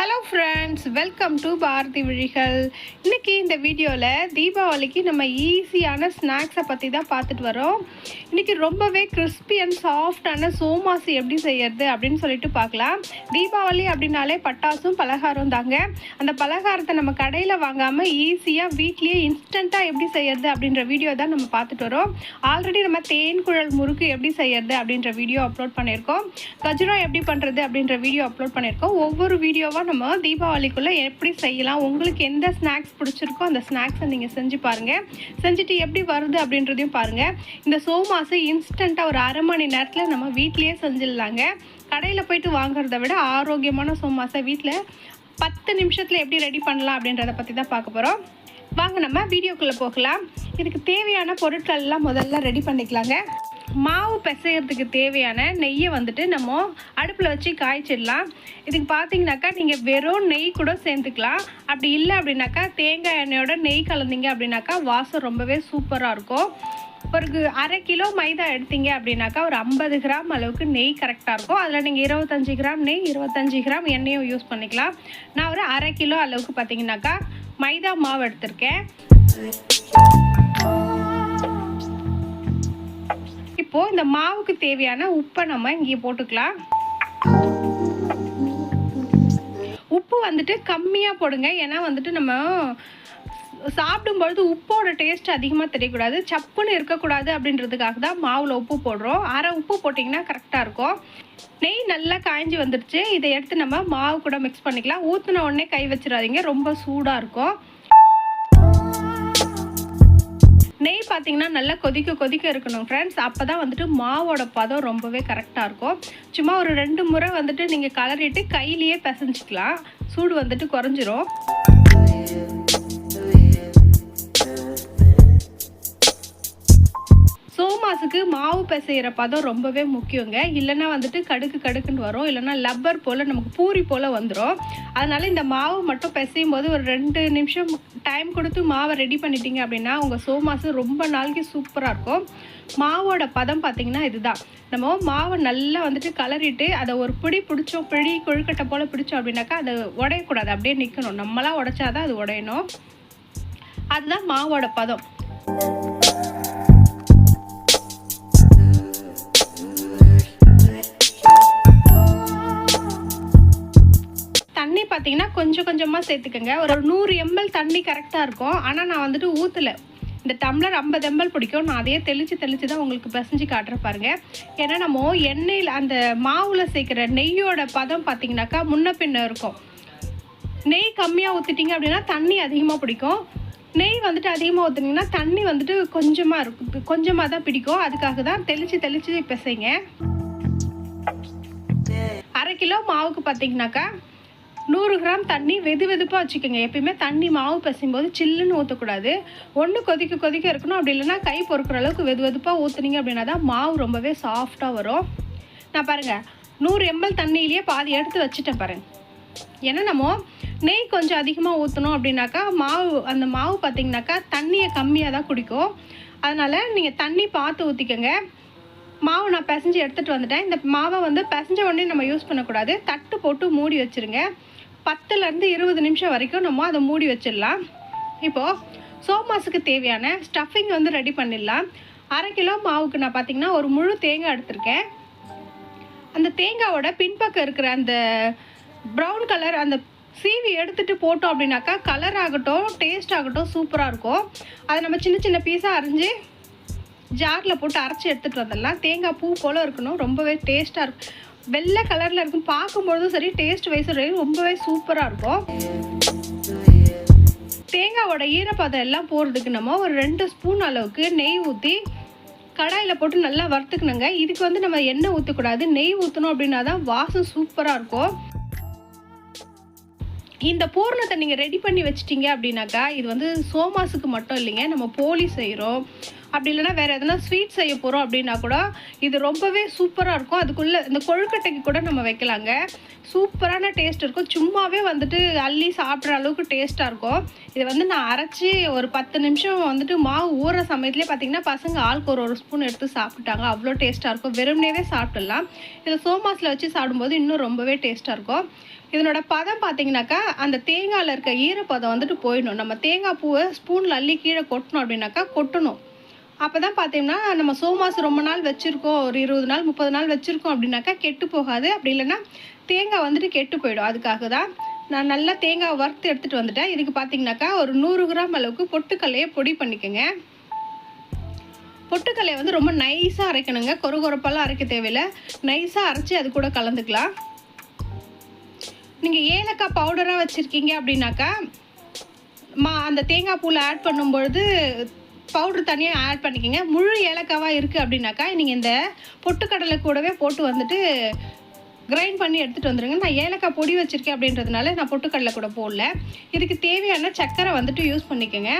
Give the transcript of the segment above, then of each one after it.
Hello friends welcome to Bharathi விழிகள் இன்னைக்கு இந்த வீடியோவில் தீபாவளிக்கு நம்ம ஈஸியான ஸ்நாக்ஸை பற்றி தான் பார்த்துட்டு வரோம். இன்றைக்கி ரொம்பவே கிறிஸ்பி அண்ட் சாஃப்டான சோமாசி எப்படி செய்யறது அப்படின்னு சொல்லிட்டு பார்க்கலாம். தீபாவளி அப்படின்னாலே பட்டாசும் பலகாரம் தாங்க. அந்த பலகாரத்தை நம்ம கடையில் வாங்காமல் ஈஸியாக வீட்லேயே இன்ஸ்டண்ட்டாக எப்படி செய்யறது அப்படின்ற வீடியோ தான் நம்ம பார்த்துட்டு வரோம். ஆல்ரெடி நம்ம தேன் குழல் முறுக்கு எப்படி செய்யறது அப்படின்ற வீடியோ அப்லோட் பண்ணியிருக்கோம். கஜுரா எப்படி பண்ணுறது அப்படின்ற வீடியோ அப்லோட் பண்ணியிருக்கோம். ஒவ்வொரு வீடியோவாக நம்ம தீபாவளிக்குள்ளே எப்படி செய்யலாம்? உங்களுக்கு எந்த ஸ்நாக்ஸ் பிடிச்சிருக்கோ அந்த ஸ்நாக்ஸை நீங்கள் செஞ்சு பாருங்கள் செஞ்சுட்டு எப்படி வருது அப்படின்றதையும் பாருங்கள் இந்த சோமாசு இன்ஸ்டண்ட்டாக ஒரு அரை மணி நேரத்தில் நம்ம வீட்லேயே செஞ்சிடலாங்க. கடையில் போயிட்டு வாங்குறத விட ஆரோக்கியமான சோமாசை வீட்டில் பத்து நிமிஷத்தில் எப்படி ரெடி பண்ணலாம் அப்படின்றத பற்றி தான் பார்க்க போகிறோம் வாங்க நம்ம வீடியோக்குள்ளே போகலாம். இதுக்கு தேவையான பொருட்கள் எல்லாம் முதல்ல ரெடி பண்ணிக்கலாங்க. மாவு பிசையறதுக்கு தேவையான நெய்யை வந்துட்டு நம்ம அடுப்பில் வச்சு காய்ச்சிடலாம். இதுக்கு பார்த்தீங்கன்னாக்கா நீங்கள் வெறும் நெய் கூட சேர்த்துக்கலாம். அப்படி இல்லை அப்படின்னாக்கா தேங்காய் எண்ணெயோட நெய் கலந்தீங்க அப்படின்னாக்கா வாசம் ரொம்பவே சூப்பராக இருக்கும். ஒரு அரை கிலோ மைதா எடுத்தீங்க அப்படின்னாக்கா ஒரு ஐம்பது கிராம் அளவுக்கு நெய் கரெக்டாக இருக்கும். அதில் நீங்கள் இருபத்தஞ்சி கிராம் நெய் இருபத்தஞ்சி கிராம் எண்ணெயும் யூஸ் பண்ணிக்கலாம். நான் ஒரு அரை கிலோ அளவுக்கு பார்த்தீங்கன்னாக்கா மைதா மாவு எடுத்திருக்கேன். இப்போ இந்த மாவுக்கு தேவையான உப்பை நம்ம இங்கே போட்டுக்கலாம். உப்பு வந்துட்டு கம்மியாக போடுங்க. ஏன்னா வந்துட்டு நம்ம சாப்பிடும்பொழுது உப்போட டேஸ்ட் அதிகமாக தெரியக்கூடாது. சப்புன்னு இருக்கக்கூடாது அப்படின்றதுக்காக தான் மாவில் உப்பு போடுறோம். அரை உப்பு போட்டிங்கன்னா கரெக்டாக இருக்கும். நெய் நல்லா காய்ஞ்சி வந்துடுச்சு இதை எடுத்து நம்ம மாவு கூட மிக்ஸ் பண்ணிக்கலாம். ஊற்றின உடனே கை வச்சிடாதீங்க. ரொம்ப சூடாக இருக்கும். நெய் பார்த்தீங்கன்னா நல்லா கொதிக்க கொதிக்க இருக்கணும் ஃப்ரெண்ட்ஸ் அப்போ தான் வந்துட்டு மாவோட பதம் ரொம்பவே கரெக்டாக இருக்கும். சும்மா ஒரு ரெண்டு முறை வந்துட்டு நீங்கள் கலரிட்டு கையிலேயே பிசைஞ்சிக்கலாம். சூடு வந்துட்டு குறைஞ்சிரும். சோமாஸுக்கு மாவு பிசைகிற பதம் ரொம்பவே முக்கியங்க. இல்லைன்னா வந்துட்டு கடுக்கு கடுக்குன்னு வரும். இல்லைன்னா லப்பர் போல் நமக்கு பூரி போல் வந்துடும் அதனால் இந்த மாவு மட்டும் பிசையும் போது ஒரு ரெண்டு நிமிஷம் டைம் கொடுத்து மாவை ரெடி பண்ணிட்டீங்க அப்படின்னா உங்கள் சோமாசு ரொம்ப நாளைக்கு சூப்பராக இருக்கும். மாவோட பதம் பார்த்தீங்கன்னா இதுதான். நம்ம மாவை நல்லா வந்துட்டு கலரிட்டு அதை ஒரு பிடி பிடிச்சோம் பிடி கொழுக்கட்டை போல் பிடிச்சோம் அப்படின்னாக்கா அது உடையக்கூடாது. அப்படியே நிற்கணும் நம்மளாக உடைச்சாதான் அது உடையணும். அதுதான் மாவோட பதம். பார்த்தீங்கன்னா கொஞ்சம் கொஞ்சமாக சேர்த்துக்கோங்க. ஒரு நூறு எம்எல் தண்ணி கரெக்டாக இருக்கும். ஆனால் நான் வந்துட்டு ஊற்றலை இந்த டம்ளர் ஐம்பது எம்எல் பிடிக்கும். நான் அதையே தெளித்து தெளித்து தான் உங்களுக்கு பிசைஞ்சு காட்டுற பாருங்க. ஏன்னா நம்ம எண்ணெயில் அந்த மாவில் சேர்க்குற நெய்யோட பதம் பார்த்தீங்கன்னாக்கா முன்ன பின்ன இருக்கும். நெய் கம்மியாக ஊற்றிட்டிங்க அப்படின்னா தண்ணி அதிகமாக பிடிக்கும். நெய் வந்துட்டு அதிகமாக ஊற்றுனீங்கன்னா தண்ணி வந்துட்டு கொஞ்சமாக இருக்கும். கொஞ்சமாக தான் பிடிக்கும். அதுக்காக தான் தெளித்து தெளித்து பிசைங்க. அரை கிலோ மாவுக்கு பார்த்தீங்கன்னாக்கா நூறு கிராம் தண்ணி வெது வெதுப்பாக வச்சுக்கோங்க. எப்பயுமே தண்ணி மாவு பசும்போது போது சில்லுன்னு ஊற்றக்கூடாது ஒன்று கொதிக்க கொதிக்க இருக்கணும். அப்படி இல்லைன்னா கை பொறுக்கிற அளவுக்கு வெது வெதுப்பாக ஊற்றுனீங்க அப்படின்னா தான் மாவு ரொம்பவே சாஃப்டாக வரும். நான் பாருங்கள் நூறு எம்எல் தண்ணியிலேயே பாதி எடுத்து வச்சுட்டேன் பாருங்க. ஏன்னா நம்ம நெய் கொஞ்சம் அதிகமாக ஊற்றணும் அப்படின்னாக்கா மாவு அந்த மாவு பார்த்தீங்கன்னாக்கா தண்ணியை கம்மியாக தான் குடிக்கும். அதனால் நீங்கள் தண்ணி பார்த்து ஊற்றிக்கோங்க மாவு நான் பிசைஞ்சு எடுத்துகிட்டு வந்துட்டேன். இந்த மாவை வந்து பிசைஞ்ச உடனே நம்ம யூஸ் பண்ணக்கூடாது. தட்டு போட்டு மூடி வச்சுருங்க. பத்துலேருந்து இருபது நிமிஷம் வரைக்கும் நம்ம அதை மூடி வச்சிடலாம். இப்போது சோமாஸுக்கு தேவையான ஸ்டஃபிங் வந்து ரெடி பண்ணிடலாம். அரை கிலோ மாவுக்கு நான் பார்த்தீங்கன்னா ஒரு முழு தேங்காய் எடுத்திருக்கேன். அந்த தேங்காவோட பின்பக்கம் இருக்கிற அந்த ப்ரௌன் கலர் அந்த சீவி எடுத்துகிட்டு போட்டோம் அப்படின்னாக்கா கலர் ஆகட்டும் டேஸ்ட் ஆகட்டும் சூப்பராக இருக்கும். அதை நம்ம சின்ன சின்ன பீஸாக அரிஞ்சு ஜாரில் போட்டு அரைச்சி எடுத்துகிட்டு வந்துடலாம். தேங்காய் பூ போல் இருக்கணும். ரொம்பவே டேஸ்ட்டாக இருக்கும் வெள்ளை கலரில் இருக்கும். பார்க்கும்பொழுதும் சரி டேஸ்ட் வைஸ் ரொம்பவே சூப்பராக இருக்கும். தேங்காவோட ஈரப்பதம் எல்லாம் போகிறதுக்கு நம்ம ஒரு ரெண்டு ஸ்பூன் அளவுக்கு நெய் ஊற்றி கடாயில் போட்டு நல்லா வறுத்துக்கணுங்க. இதுக்கு வந்து நம்ம எண்ணெய் ஊற்றக்கூடாது நெய் ஊற்றணும் அப்படின்னா தான் வாசம் சூப்பராக இருக்கும். இந்த பூர்ணத்தை நீங்கள் ரெடி பண்ணி வச்சிட்டிங்க அப்படின்னாக்கா இது வந்து சோமாஸுக்கு மட்டும் இல்லைங்க. நம்ம போலி செய்கிறோம் அப்படி இல்லைனா வேறு எதனா ஸ்வீட் செய்ய போகிறோம் அப்படின்னா கூட இது ரொம்பவே சூப்பராக இருக்கும். அதுக்குள்ளே இந்த கொழுக்கட்டைக்கு கூட நம்ம வைக்கலாங்க. சூப்பரான டேஸ்ட் இருக்கும். சும்மாவே வந்துட்டு அள்ளி சாப்பிட்ற அளவுக்கு டேஸ்ட்டாக இருக்கும். இதை வந்து நான் அரைச்சி ஒரு பத்து நிமிஷம் வந்துட்டு மாவு ஊற சமயத்துலேயே பார்த்தீங்கன்னா பசங்க ஆளுக்கு ஒரு ஒரு ஸ்பூன் எடுத்து சாப்பிட்டாங்க. அவ்வளோ டேஸ்ட்டாக இருக்கும். வெறுமனேவே சாப்பிட்லாம். இதில் சோமாஸில் வச்சு சாப்பிடும்போது இன்னும் ரொம்பவே டேஸ்ட்டாக இருக்கும். இதனோட பதம் பார்த்தீங்கன்னாக்கா அந்த தேங்காயில் இருக்க ஈரப்பதம் வந்துட்டு போயிடணும். நம்ம தேங்காய் பூவை ஸ்பூனில் அள்ளி கீழே கொட்டணும் அப்படின்னாக்கா கொட்டணும். அப்போ தான் பார்த்தீங்கன்னா நம்ம சோமாசு ரொம்ப நாள் வச்சுருக்கோம். ஒரு இருபது நாள் முப்பது நாள் வச்சுருக்கோம் அப்படின்னாக்கா கெட்டு போகாது. அப்படி இல்லைன்னா தேங்காய் வந்துட்டு கெட்டு போயிடும். அதுக்காக தான் நான் நல்லா தேங்காய் வறுத்து எடுத்துகிட்டு வந்துட்டேன். இதுக்கு பார்த்தீங்கன்னாக்கா ஒரு நூறு கிராம் அளவுக்கு பொட்டுக்கல்லையை பொடி பண்ணிக்கோங்க. பொட்டுக்கல்லையை வந்து ரொம்ப நைஸாக அரைக்கணுங்க. கொர கொரப்பெல்லாம் அரைக்க தேவையில்லை. நைஸாக அரைச்சி அது கூட கலந்துக்கலாம். நீங்கள் ஏலக்காய் பவுடராக வச்சுருக்கீங்க அப்படின்னாக்கா மா அந்த தேங்காய் பூவில் ஆட் பண்ணும்பொழுது பவுடர் தனியாக ஆட் பண்ணிக்கோங்க. முழு ஏலக்காவாக இருக்குது அப்படின்னாக்கா நீங்கள் இந்த பொட்டுக்கடலை கூடவே போட்டு வந்துட்டு கிரைண்ட் பண்ணி எடுத்துகிட்டு வந்துடுங்க நான் ஏலக்காய் பொடி வச்சுருக்கேன் அப்படின்றதுனால நான் பொட்டுக்கடலை கூட போடல. இதுக்கு தேவையான சர்க்கரை வந்துட்டு யூஸ் பண்ணிக்கோங்க.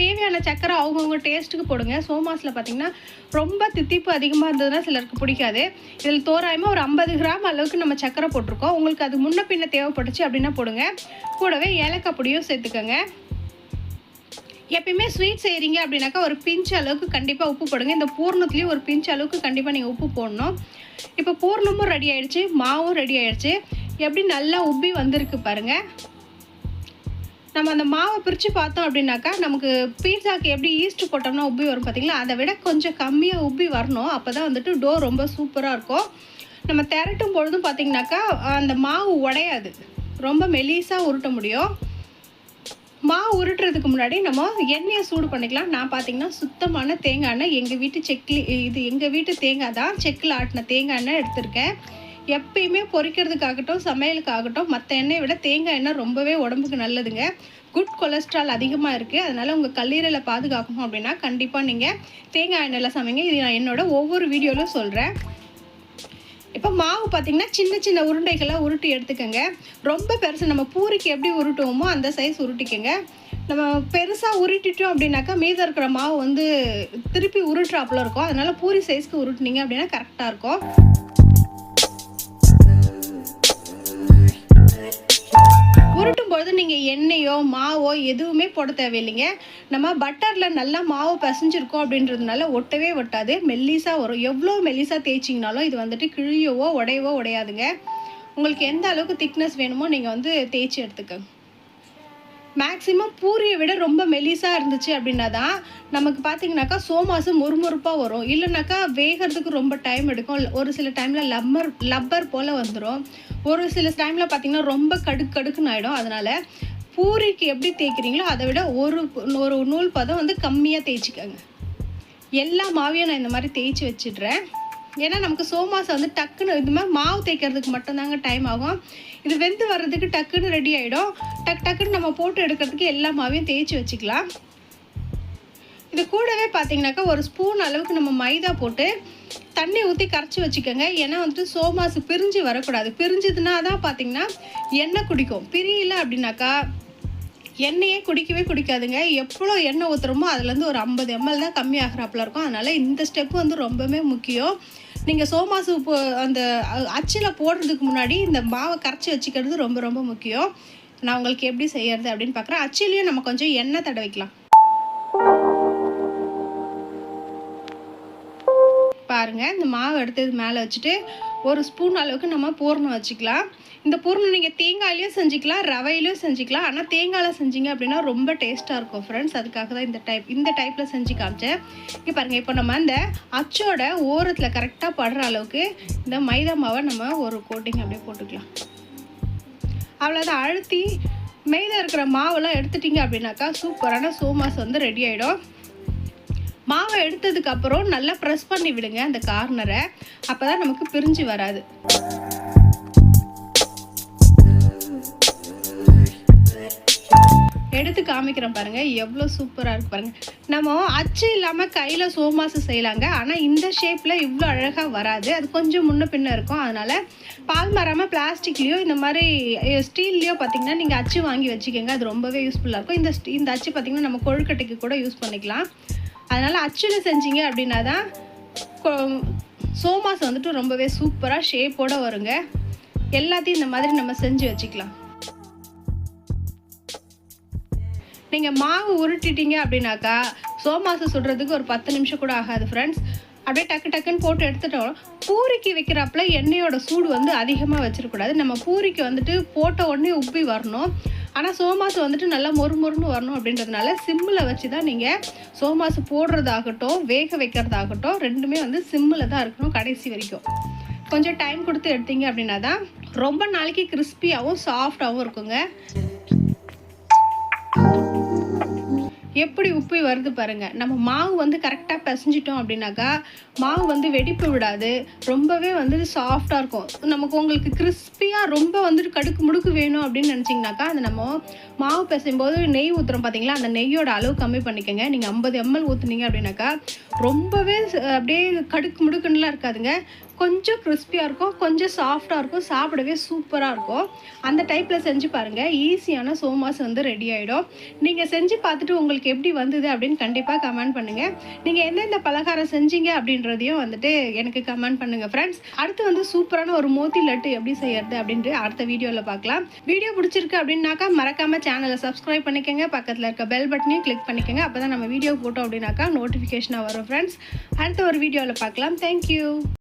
தேவையான சக்கரை அவங்கவுங்க டேஸ்ட்டுக்கு போடுங்க. சோமாஸில் பார்த்தீங்கன்னா ரொம்ப தித்திப்பு அதிகமாக இருந்ததுன்னா சிலருக்கு பிடிக்காது. இதில் தோராயமாக ஒரு ஐம்பது கிராம் அளவுக்கு நம்ம சக்கரை போட்டிருக்கோம். உங்களுக்கு அது முன்ன பின்ன தேவைப்பட்டுச்சு அப்படின்னா போடுங்க. கூடவே ஏலக்காய் பொடியும் சேர்த்துக்கோங்க. எப்பயுமே ஸ்வீட் செய்கிறீங்க அப்படின்னாக்கா ஒரு பிஞ்ச் அளவுக்கு கண்டிப்பாக உப்பு போடுங்க. இந்த பூர்ணத்துலேயும் ஒரு பிஞ்ச் அளவுக்கு கண்டிப்பாக நீங்கள் உப்பு போடணும். இப்போ பூர்ணமும் ரெடி ஆயிடுச்சு மாவும் ரெடி ஆயிடுச்சு. எப்படி நல்லா உப்பி வந்திருக்கு பாருங்கள் நம்ம அந்த மாவை பிரித்து பார்த்தோம் அப்படின்னாக்கா நமக்கு பீட்சாக்கு எப்படி ஈஸ்ட் போட்டோம்னா உப்பி வரும் பார்த்திங்களா? அதை விட கொஞ்சம் கம்மியாக உப்பி வரணும். அப்போ தான் வந்துட்டு டோ ரொம்ப சூப்பராக இருக்கும். நம்ம திரட்டும் பொழுதும் பார்த்தீங்கன்னாக்கா அந்த மாவு உடையாது. ரொம்ப மெலிசாக உருட்ட முடியும். மாவு உருட்டுறதுக்கு முன்னாடி நம்ம எண்ணெயை சூடு பண்ணிக்கலாம். நான் பார்த்தீங்கன்னா சுத்தமான தேங்காய் எண்ணெய். எங்கள் வீட்டு செக்லி இது எங்கள் வீட்டு தேங்காய் தான். செக்கில் ஆட்டின தேங்காய் எண்ணெய் எடுத்திருக்கேன். எப்பயுமே பொரிக்கிறதுக்காகட்டும் சமையலுக்காகட்டும் மற்ற எண்ணெயை விட தேங்காய் எண்ணெய் ரொம்பவே உடம்புக்கு நல்லதுங்க. குட் கொலஸ்ட்ரால் அதிகமாக இருக்குது அதனால் உங்கள் கல்லீரலை பாதுகாக்கணும் அப்படின்னா கண்டிப்பாக நீங்கள் தேங்காய் எண்ணெயில் சமைங்க. இது நான் என்னோட ஒவ்வொரு வீடியோவிலும் சொல்கிறேன் இப்போ மாவு பார்த்தீங்கன்னா சின்ன சின்ன உருண்டைகளாக உருட்டி எடுத்துக்கோங்க. ரொம்ப பெருசு நம்ம பூரிக்கு எப்படி உருட்டுவோமோ அந்த சைஸ் உருட்டிக்கோங்க. நம்ம பெருசாக உருட்டிட்டோம் அப்படின்னாக்கா மீதம் இருக்கிற மாவு வந்து திருப்பி உருட்டுறாப்புல இருக்கும். அதனால் பூரி சைஸ்க்கு உருட்டுனீங்க அப்படின்னா கரெக்டாக இருக்கும். உருட்டும் பொழுது நீங்கள் எண்ணெயோ மாவோ எதுவுமே போட தேவையில்லைங்க. நம்ம பட்டரில் நல்லா மாவு பிசைஞ்சிருக்கோம் அப்படின்றதுனால ஒட்டவே ஒட்டாது. மெல்லிஸாக வரும் எவ்வளோ மெல்லிஸாக தேய்ச்சிங்கனாலும் இது வந்துட்டு கிழியவோ உடையவோ உடையாதுங்க. உங்களுக்கு எந்த அளவுக்கு திக்னஸ் வேணுமோ நீங்கள் வந்து தேய்ச்சி எடுத்துக்கோங்க. மேக்ஸிமம் பூரியை விட ரொம்ப மெலிசாக இருந்துச்சு அப்படின்னா தான் நமக்கு பார்த்தீங்கன்னாக்கா சோமாசு முறுமுறுப்பாக வரும். இல்லைனாக்கா வேகிறதுக்கு ரொம்ப டைம் எடுக்கும். ஒரு சில டைமில் லப்பர் லப்பர் போல் வந்துடும் ஒரு சில டைமில் பார்த்திங்கன்னா ரொம்ப கடுக்கு கடுக்குன்னு ஆகிடும் அதனால் பூரிக்கு எப்படி தேய்க்கிறீங்களோ அதை விட ஒரு ஒரு நூல் பதம் வந்து கம்மியாக தேய்ச்சிக்கோங்க. எல்லா மாவையும் நான் இந்த மாதிரி தேய்ச்சி வச்சிடுறேன். ஏன்னா நமக்கு சோமாசம் வந்து டக்குன்னு இது மாதிரி மாவு தேய்க்கிறதுக்கு மட்டும்தாங்க டைம் ஆகும். இது வெந்து வர்றதுக்கு டக்குன்னு ரெடி ஆகிடும் டக் டக்குன்னு நம்ம போட்டு எடுக்கிறதுக்கு எல்லா மாவையும் தேய்ச்சி வச்சுக்கலாம். இது கூடவே பார்த்தீங்கன்னாக்கா ஒரு ஸ்பூன் அளவுக்கு நம்ம மைதா போட்டு தண்ணி ஊற்றி கரைச்சி வச்சுக்கோங்க. ஏன்னா வந்துட்டு சோமாசு பிரிஞ்சு வரக்கூடாது. பிரிஞ்சதுன்னா தான் பார்த்தீங்கன்னா எண்ணெய் குடிக்கும். பிரியல அப்படின்னாக்கா எண்ணெயே குடிக்கவே குடிக்காதுங்க. எவ்வளோ எண்ணெய் ஊற்றுறோமோ அதுலேருந்து ஒரு ஐம்பது எம்எல் தான் கம்மி ஆகிறாப்புல இருக்கும். அதனால் இந்த ஸ்டெப் வந்து ரொம்பவே முக்கியம். நீங்கள் சோமாசு இப்போ அந்த அச்சில் போடுறதுக்கு முன்னாடி இந்த மாவை கரைச்சி வச்சுக்கிறது ரொம்ப ரொம்ப முக்கியம். நான் உங்களுக்கு எப்படி செய்யறது அப்படின்னு பார்க்குறேன் அச்சிலையும் நம்ம கொஞ்சம் எண்ணெய் தடவிக்கலாம். பாருங்கள் இந்த மாவை எடுத்து இது மேலே வச்சுட்டு ஒரு ஸ்பூன் அளவுக்கு நம்ம பூர்ணம் வச்சுக்கலாம். இந்த பூர்ணம் நீங்கள் தேங்காயிலையும் செஞ்சுக்கலாம் ரவையிலையும் செஞ்சுக்கலாம். ஆனால் தேங்காயில் செஞ்சீங்க அப்படின்னா ரொம்ப டேஸ்ட்டாக இருக்கும் ஃப்ரெண்ட்ஸ் அதுக்காக தான் இந்த டைப் இந்த டைப்பில் செஞ்சு காமிச்சேன். இங்கே பாருங்கள் இப்போ நம்ம அந்த அச்சோட ஓரத்தில் கரெக்டாக படுற அளவுக்கு இந்த மைதா மாவை நம்ம ஒரு கோட்டிங் அப்படியே போட்டுக்கலாம். அவ்வளோதான் அழுத்தி மைதா இருக்கிற மாவெல்லாம் எடுத்துட்டிங்க அப்படின்னாக்கா சூப்பரான சோமாஸ் வந்து ரெடி ஆகிடும் மாவை எடுத்ததுக்கு அப்புறம் நல்லா ப்ரெஸ் பண்ணி விடுங்க அந்த கார்னரை அப்போ தான் நமக்கு பிரிஞ்சு வராது. எடுத்து காமிக்கிறேன் பாருங்க எவ்வளோ சூப்பராக இருக்கு பாருங்க. நம்ம அச்சு இல்லாமல் கையில் சோமாசு செய்யலாங்க. ஆனால் இந்த ஷேப்பில் இவ்வளோ அழகாக வராது. அது கொஞ்சம் முன்ன பின்ன இருக்கும். அதனால் பால் மாறாமல் பிளாஸ்டிக்லேயோ இந்த மாதிரி ஸ்டீல்லையோ பார்த்தீங்கன்னா நீங்கள் அச்சு வாங்கி வச்சுக்கோங்க. அது ரொம்பவே யூஸ்ஃபுல்லாக இருக்கும். இந்த இந்த அச்சு பார்த்தீங்கன்னா நம்ம கொழுக்கட்டைக்கு கூட யூஸ் பண்ணிக்கலாம். அதனால் அச்சில் செஞ்சீங்க அப்படின்னா தான் கொ- சோமாஸ் வந்துட்டு ரொம்பவே சூப்பராக ஷேப்போட வருங்க. எல்லாத்தையும் இந்த மாதிரி நம்ம செஞ்சு வச்சுக்கலாம். நீங்கள் மாவு உருட்டிட்டீங்க அப்படின்னாக்கா சோமாசை சுடுறதுக்கு ஒரு பத்து நிமிஷம் கூட ஆகாது ஃப்ரெண்ட்ஸ் அப்படியே டக்கு டக்குன்னு போட்டு எடுத்துட்டோம். பூரிக்கு வைக்கிறப்பல எண்ணெயோட சூடு வந்து அதிகமாக வச்சிடக்கூடாது நம்ம பூரிக்கு வந்துட்டு போட்ட உடனே உப்பி வரணும். ஆனால் சோமாசு வந்துட்டு நல்லா மொறு மொறுன்னு வரணும் அப்படின்றதுனால சிம்மில் வச்சு தான் நீங்கள் சோமாசு போடுறதாகட்டும் வேக வைக்கிறதாகட்டும் ரெண்டுமே வந்து சிம்மில் தான் இருக்கணும் கடைசி வரைக்கும். கொஞ்சம் டைம் கொடுத்து எடுத்தீங்க அப்படின்னா தான் ரொம்ப நாளைக்கு கிறிஸ்பியாகவும் சாஃப்டாகவும் இருக்குங்க. எப்படி உப்பி வருது பாருங்கள் நம்ம மாவு வந்து கரெக்டாக பிசைஞ்சிட்டோம் அப்படின்னாக்கா மாவு வந்து வெடிப்பு விடாது. ரொம்பவே வந்து சாஃப்டாக இருக்கும். நமக்கு உங்களுக்கு கிறிஸ்பியாக ரொம்ப வந்துட்டு கடுக்கு முடுக்கு வேணும் அப்படின்னு நினச்சிங்கனாக்கா அந்த நம்ம மாவு பிசையும் போது நெய் ஊற்றுறோம் பார்த்தீங்களா அந்த நெய்யோட அளவு கம்மி பண்ணிக்கோங்க. நீங்கள் ஐம்பது எம்எல் ஊற்றுனீங்க அப்படின்னாக்கா ரொம்பவே அப்படியே கடுக்கு முடுக்குன்னுலாம் இருக்காதுங்க. கொஞ்சம் கிறிஸ்பியாக இருக்கும் கொஞ்சம் சாஃப்டாக இருக்கும் சாப்பிடவே சூப்பராக இருக்கும். அந்த டைப்பில் செஞ்சு பாருங்கள் ஈஸியான சோமாஸ் வந்து ரெடி ஆகிடும் நீங்கள் செஞ்சு பார்த்துட்டு உங்களுக்கு எப்படி வந்தது அப்படின்னு கண்டிப்பாக கமெண்ட் பண்ணுங்கள் நீங்கள் எந்தெந்த பலகாரம் செஞ்சீங்க அப்படின்றதையும் வந்துட்டு எனக்கு கமெண்ட் பண்ணுங்கள் ஃப்ரெண்ட்ஸ் அடுத்து வந்து சூப்பரான ஒரு மோத்தி லட்டு எப்படி செய்யறது அப்படின்ட்டு அடுத்த வீடியோவில் பார்க்கலாம். வீடியோ பிடிச்சிருக்கு அப்படின்னாக்கா மறக்காமல் சேனலை சப்ஸ்கிரைப் பண்ணிக்கோங்க. பக்கத்தில் இருக்க பெல் பட்டனையும் கிளிக் பண்ணிக்கோங்க. அப்போ தான் நம்ம வீடியோ போட்டோம் அப்படின்னாக்கா நோட்டிஃபிகேஷனாக வரும் ஃப்ரெண்ட்ஸ் அடுத்த ஒரு வீடியோவில் பார்க்கலாம். தேங்க்யூ